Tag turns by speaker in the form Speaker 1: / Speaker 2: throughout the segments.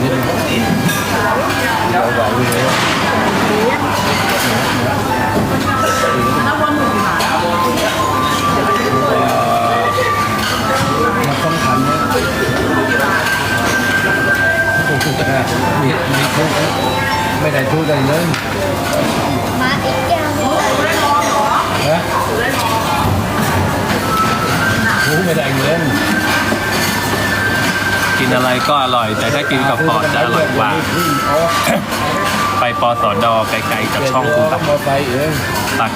Speaker 1: นิดนึงเราไหวอยู่เลยมันต้องทั กิน
Speaker 2: อะ
Speaker 1: ไร
Speaker 3: ก็อร่อย แต่ถ้ากินกับปอดจะอร่อยกว่า ไปปอสอดอไกลๆจากช่องคุณตักตัก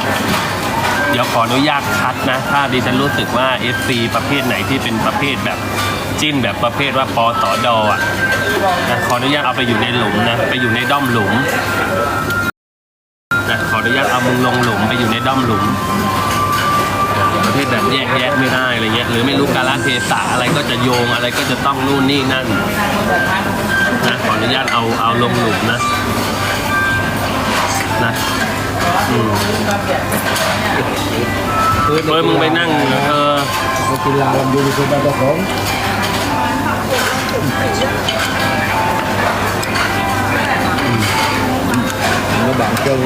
Speaker 3: เดี๋ยวขออนุญาตคัดนะ ถ้าดิฉันรู้สึกว่า FC ประเภทไหนที่เป็นประเภทแบบจิ้นแบบประเภทว่าปอสอดอะนะขออนุญาตเอาไปอยู่ในหลุมนะ ไปอยู่ในด้อมหลุมนะขออนุญาตเอามึงลงหลุมไปอยู่ในด้อมหลุม แบบแยกแยะไม่ได้อะไรเงี้ยหรือไม่รู้กาลเทศะอะไรก็จะโยงอะไรก็จะต้องนู่นนี่นั่นนะขออนุญาตเอาเอาลงหลุมนะนะอืมเฮ้ยมึงไปนั่งเออ
Speaker 1: ไปกินลาลำดูดีคุณบ้านเจ้าของไม่แบ่งเจ้า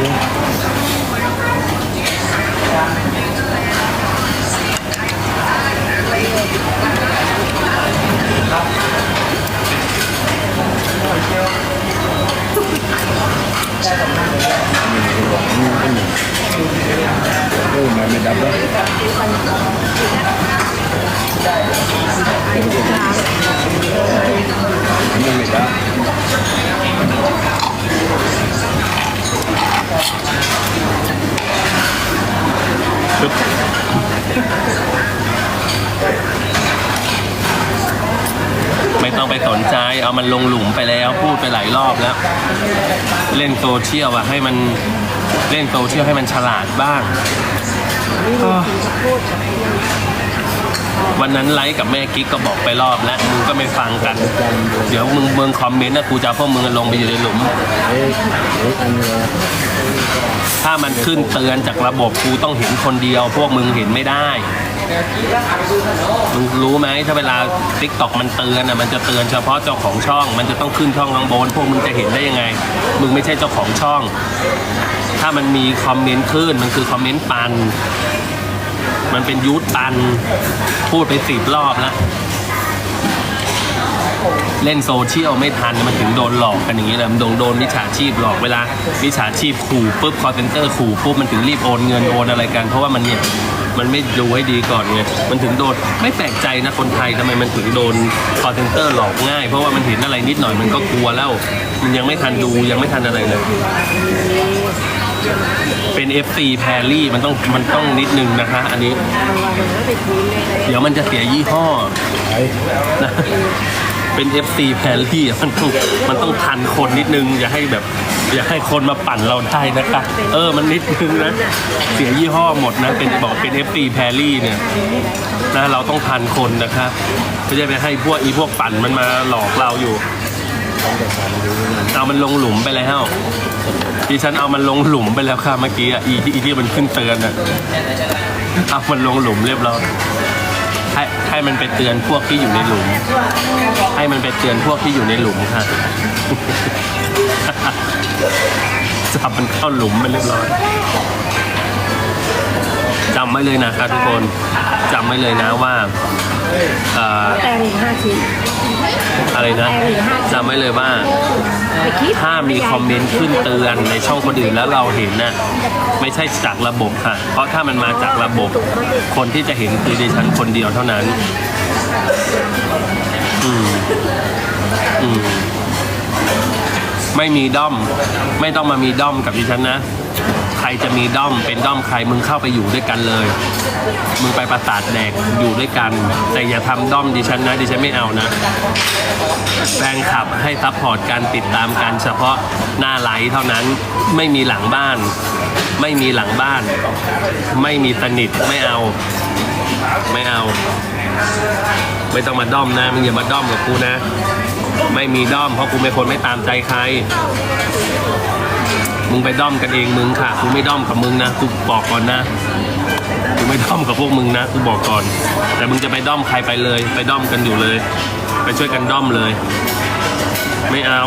Speaker 1: เออมันไม่ดับแล้วมันไม่ดับ
Speaker 3: ต้องไปสนใจ เอามันลงหลุมไปแล้วพูดไปหลายรอบแล้ว เล่นโซเชียลอะให้มันเล่นโซเชียลให้มันฉลาดบ้าง วันนั้นไลฟ์กับแม่กิ๊กก็บอกไปรอบแล้วมึงก็ไม่ฟังกัน เดี๋ยวมึงมึงคอมเมนต์นะกูจะเอาพวกมึงลงไปอยู่ในหลุม ถ้ามันขึ้นเตือนจากระบบกูต้องเห็นคนเดียว พวกมึงเห็นไม่ได้ มึงรู้ไหมถ้าเวลาติ๊กต็อกมันเตือนอะมันจะเตือนเฉพาะเจ้าของช่อง มันจะต้องขึ้นช่องข้างบนพวกมึงจะเห็นได้ยังไง มึงไม่ใช่เจ้าของช่อง ถ้ามันมีคอมเมนต์ขึ้นมันคือคอมเมนต์ปัน มันเป็นยูทปัน พูดไปสิบรอบแล้ว เล่นโซเชียลไม่ทันมันถึงโดนหลอกกันอย่างนี้แหละมันโดนโดนมิจฉาชีพหลอกเวลามิจฉาชีพขู่ปุ๊บคอร์เซนเตอร์ขู่ปุ๊บมันถึงรีบโอนเงินโอนอะไรกัน เพราะว่ามันเนี่ยมันไม่ดูให้ดีก่อนไง มันถึงโดน ไม่แปลกใจนะคนไทยทำไมมันถึงโดนคอร์เซนเตอร์หลอกง่าย เพราะว่ามันเห็นอะไรนิดหน่อยมันก็กลัวแล้ว มันยังไม่ทันดูยังไม่ทันอะไรเลย เป็น FC แพรรี่มันต้องมันต้องนิดนึงนะคะ อันนี้ เดี๋ยวมันจะเสียยี่ห้อนะ เป็น FC แพรรี่อะมันต้องมันต้องทันคนนิดนึง อย่าให้แบบ อย่าให้คนมาปั่นเราได้นะคะเออมันนิดนึงนะ เสียยี่ห้อหมดนะ เป็นบอกเป็น FC แพรรี่เนี่ยนะเราต้องทันคนนะคะไม่ใช่ไปให้พวกอีพวกปั่นมันมาหลอกเราอยู่เอามันลงหลุมไปแล้วดิฉันเอามันลงหลุมไปแล้วค่ะเมื่อกี้อะอีที่อีที่มันขึ้นเตือนอะเอามันลงหลุมเรียบร้อย ให้ให้มันไปเตือนพวกที่อยู่ในหลุม ให้มันไปเตือนพวกที่อยู่ในหลุมค่ะจับมันเข้าหลุมไปเรียบร้อยจำไว้เลยนะครับทุกคนจำไว้เลยนะว่า
Speaker 2: แต่อีกห้าชิ้น
Speaker 3: อะไรนะจำไว้เลยว่า
Speaker 2: ไปคิด
Speaker 3: ถ้ามีคอมเมนต์ขึ้นเตือนในช่องคนอื่นแล้วเราเห็นน่ะไม่ใช่จากระบบค่ะ เพราะถ้ามันมาจากระบบ คนที่จะเห็นคือดิฉันคนเดียวเท่านั้น อืมอืมไม่มีด้อม ไม่ต้องมามีด้อมกับดิฉันนะ ใครจะมีด้อมเป็นด้อมใครมึงเข้าไปอยู่ด้วยกันเลย มึงไปประสาทแดกอยู่ด้วยกัน แต่อย่าทำด้อมดิฉันนะดิฉันไม่เอานะแฟนคลับให้ซัพพอร์ตการติดตามกันเฉพาะหน้าไลฟ์เท่านั้นไม่มีหลังบ้าน ไม่มีหลังบ้าน ไม่มีสนิทไม่เอา ไม่เอา ไม่ต้องมาด้อมนะมึงอย่ามาด้อมกับกูนะ ไม่มีด้อมเพราะกูเป็นคนไม่ตามใจใคร มึงไปด้อมกันเองมึงค่ะกูไม่ด้อมกับมึงนะกูบอกก่อนนะกูไม่ด้อมกับพวกมึงนะกูบอกก่อน แต่มึงจะไปด้อมใครไปเลย ไปด้อมกันอยู่เลย ไปช่วยกันด้อมเลย ไม่เอา